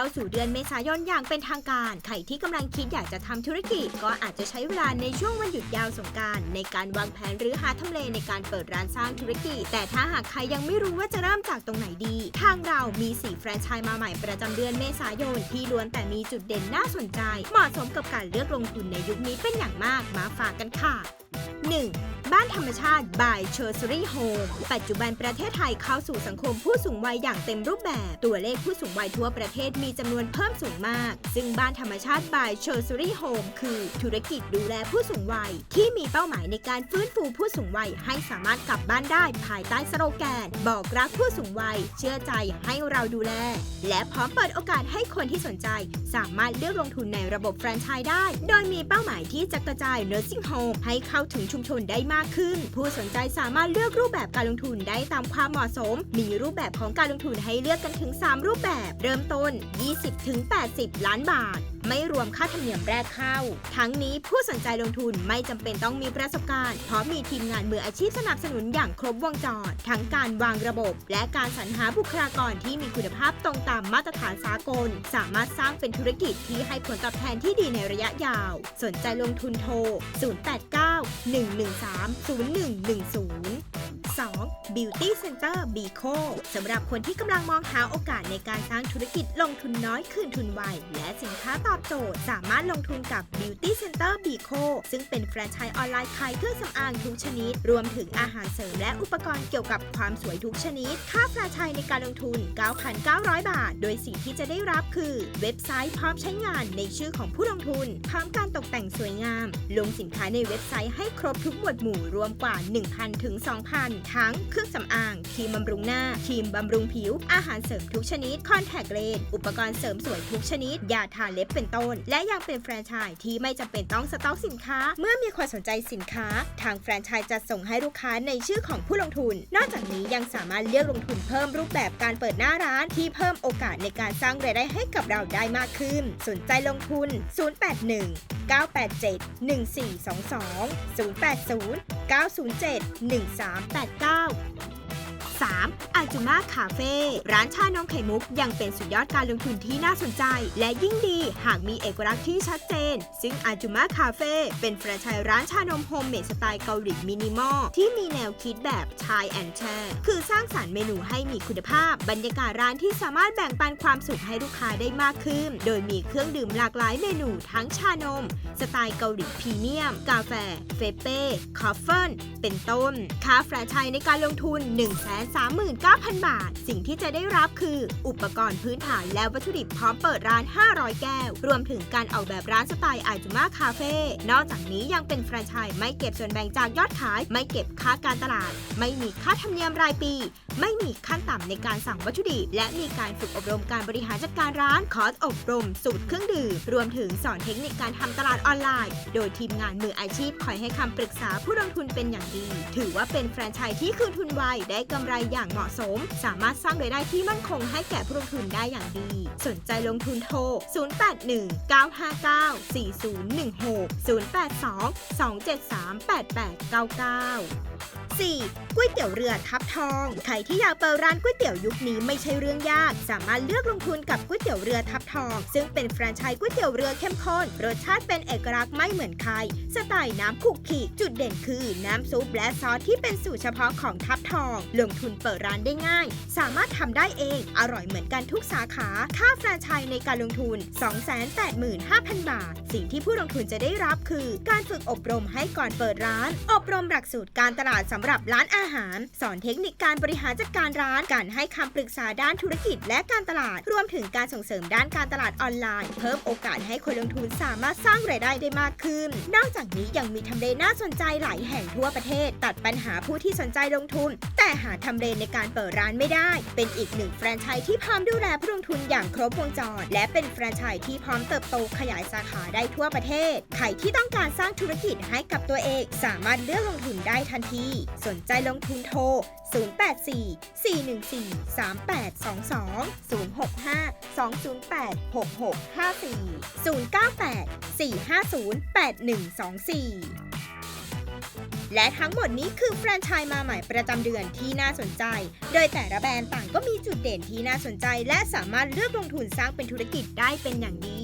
เข้าสู่เดือนเมษายนอย่างเป็นทางการ ใครที่กำลังคิดอยากจะทำธุรกิจ ก็อาจจะใช้เวลาในช่วงวันหยุดยาวสงการในการวางแผนหรือหาทำเลในการเปิดร้านสร้างธุรกิจ แต่ถ้าหากใครยังไม่รู้ว่าจะเริ่มจากตรงไหนดี ทางเรามี4แฟรนไชส์มาใหม่ประจำเดือนเมษายนที่ล้วนแต่มีจุดเด่นน่าสนใจ เหมาะสมกับการเลือกลงทุนในยุคนี้เป็นอย่างมากมาฝากกันค่ะ 1. บ้านธรรมชาติ by c h e r s e r y Home ปัจจุบันประเทศไทยเข้าสู่สังคมผู้สูงวัยอย่างเต็มรูปแบบ ตัวเลขผู้สูงวัยทั่วประเทศมีจำนวนเพิ่มสูงมาก ซึ่งบ้านธรรมชาติ by c h e r s e r y Home คือธุรกิจดูแลผู้สูงวัย ที่มีเป้าหมายในการฟื้นฟูผู้สูงวัยให้สามารถกลับบ้านได้ภายใต้สโลแกน บอกรักผู้สูงวัย เชื่อใจให้เราดูแล และพร้อมเปิดโอกาสให้คนที่สนใจ สามารถเลือกลงทุนในระบบแฟรนไชส์ได้ โดยมีเป้าหมายที่จะกระจาย nursing home ให้เข้าถึงชุมชนได้มากขึ้น ผู้สนใจสามารถเลือกรูปแบบการลงทุนได้ตามความเหมาะสม มีรูปแบบของการลงทุนให้เลือกกันถึง 3 รูปแบบ เริ่มต้น 20-80 ล้านบาท ไม่รวมค่าธรรมเนียมแรกเข้า ทั้งนี้ผู้สนใจลงทุนไม่จำเป็นต้องมีประสบการณ์ เพราะมีทีมงานมืออาชีพสนับสนุนอย่างครบวงจร ทั้งการวางระบบ และการสรรหาบุคลากรที่มีคุณภาพตรงตามมาตรฐานสากล สามารถสร้างเป็นธุรกิจที่ให้ผลตอบแทนที่ดีในระยะยาว สนใจลงทุนโทร 089 113 0110 Beauty Center b i c o สำหรับคนที่กำลังมองหาโอกาสในการสร้างธุรกิจลงทุนน้อยคืนทุนไว และสินค้าตอบโจทย์ สามารถลงทุนกับ Beauty Center b i c o ซึ่งเป็นแฟรนไชส์ออนไลน์ขายเครื่องสำอางทุกชนิด รวมถึงอาหารเสริมและอุปกรณ์เกี่ยวกับความสวยทุกชนิด ค่าแฟรนไชส์ในการลงทุน 9,900 บาท โดยสิ่งที่จะได้รับคือ เว็บไซต์พร้อมใช้งานในชื่อของผู้ลงทุน พร้อมการตกแต่งสวยงาม ลงสินค้าในเว็บไซต์ให้ครบทุกหมวดหมู่รวมกว่า 1,000ถึง2,000 ทั้งรื่องสำอาง ครีมบำรุงหน้า ครีมบำรุงผิว อาหารเสริมทุกชนิด คอนแทคเลนส์อุปกรณ์เสริมสวยทุกชนิด ยาทาเล็บเป็นต้น และยังเป็นแฟรนไชส์ที่ไม่จำเป็นต้องสต็อกสินค้า เมื่อมีคนสนใจสินค้า ทางแฟรนไชส์จะส่งให้ลูกค้าในชื่อของผู้ลงทุน นอกจากนี้ยังสามารถเลือกลงทุนเพิ่มรูปแบบการเปิดหน้าร้านที่เพิ่มโอกาสในการสร้างรายได้ให้กับเราได้มากขึ้น สนใจลงทุน 081 987 1422 080 907 1389 3. อาจูมาคาเฟ่ร้านชานมไข่มุกยังเป็นสุดยอดการลงทุนที่น่าสนใจ และยิ่งดีหากมีเอกลักษณ์ที่ชัดเจนซึ่งอาจูมาคาเฟ่เป็นแฟรนไชส์ร้านชานมโฮมเมดสไตล์เกาหลีมินิมอล ที่มีแนวคิดแบบชายแอนแชร์คือสร้างสารรค์เมนูให้มีคุณภาพ บรรยากาศร้านที่สามารถแบ่งปันความสุขให้ลูกค้าได้มากขึ้น โดยมีเครื่องดื่มหลากหลายเมนูทั้งชานม สไตล์เกาหลีพรีเมียม กาแฟ เฟเป้คอฟเฟิลเป็นต้น ค่าแฟรนไชส์ในการลงทุน 1 3 9 0 0 0 บาท สิ่งที่จะได้รับคือ อุปกรณ์พื้นฐานและวัตถุดิบพร้อมเปิดร้าน 500 แก้ว รวมถึงการออกแบบร้านสไตล์อาจูมาคาเฟ่นอกจากนี้ยังเป็นแฟรนไชส์ไม่เก็บส่วนแบ่งจากยอดขาย ไม่เก็บค่าการตลาด ไม่มีค่าธรรมเนียมรายปี ไม่มีขั้นต่ำในการสั่งวัตถุดิบ และมีการฝึกอบรมการบริหารจัดการร้านคอร์สอบรม สูตรเครื่องดื่ม รวมถึงสอนเทคนิคการทำตลาดออนไลน์ โดยทีมงานมืออาชีพคอยให้คำปรึกษาผู้ลงทุนเป็นอย่างดี ถือว่าเป็นแฟรนไชส์ที่คืนทุนไวได้กำไรอย่างเหมาะสม สามารถสร้างรายได้ที่มั่นคงให้แก่ผู้ลงทุนได้อย่างดี สนใจลงทุนโทร 081 959 4016 082 273 8899 4. ก๋วยเตี๋ยวเรือทับทอง ใครที่อยากเปิดร้านก๋วยเตี๋ยวยุคนี้ไม่ใช่เรื่องยาก สามารถเลือกลงทุนกับก๋วยเตี๋ยวเรือทับทอง ซึ่งเป็นแฟรนไชส์ก๋วยเตี๋ยวเรือเข้มข้น รสชาติเป็นเอกลักษณ์ไม่เหมือนใคร สไตล์น้ำคุกขีจุดเด่นคือน้ำซุปและซอสที่เป็นสูตรเฉพาะของทับทอง ลงทุนเปิดร้านได้ง่าย สามารถทำได้เอง อร่อยเหมือนกันทุกสาขา ค่าแฟรนไชส์ในการลงทุน 285,000 บาท สิ่งที่ผู้ลงทุนจะได้รับคือ การฝึกอบรมให้ก่อนเปิดร้าน อบรมหลักสูตรการตลาดสำหรับร้านอาหาร สอนเทคนิคการบริหารจัดการร้าน การให้คำปรึกษาด้านธุรกิจและการตลาด รวมถึงการส่งเสริมด้านการตลาดออนไลน์ เพิ่มโอกาสให้คนลงทุนสามารถสร้างรายได้ได้มากขึ้น นอกจากนี้ยังมีทำเลน่าสนใจหลายแห่งทั่วประเทศ ตัดปัญหาผู้ที่สนใจลงทุนแต่หาทำเลในการเปิดร้านไม่ได้ เป็นอีกหนึ่งแฟรนไชส์ที่พร้อมดูแลผู้ลงทุนอย่างครบวงจร และเป็นแฟรนไชส์ที่พร้อมเติบโตขยายสาขาได้ทั่วประเทศ ใครที่ต้องการสร้างธุรกิจให้กับตัวเอง สามารถเลือกลงทุนได้ทันที สนใจลงทุนโทร 084 414 3822 065 208 6654 098 450 8124 และทั้งหมดนี้คือแฟรนไชส์มาใหม่ประจำเดือนที่น่าสนใจ โดยแต่ละแบรนด์ต่างก็มีจุดเด่นที่น่าสนใจ และสามารถเลือกลงทุนสร้างเป็นธุรกิจได้เป็นอย่างดี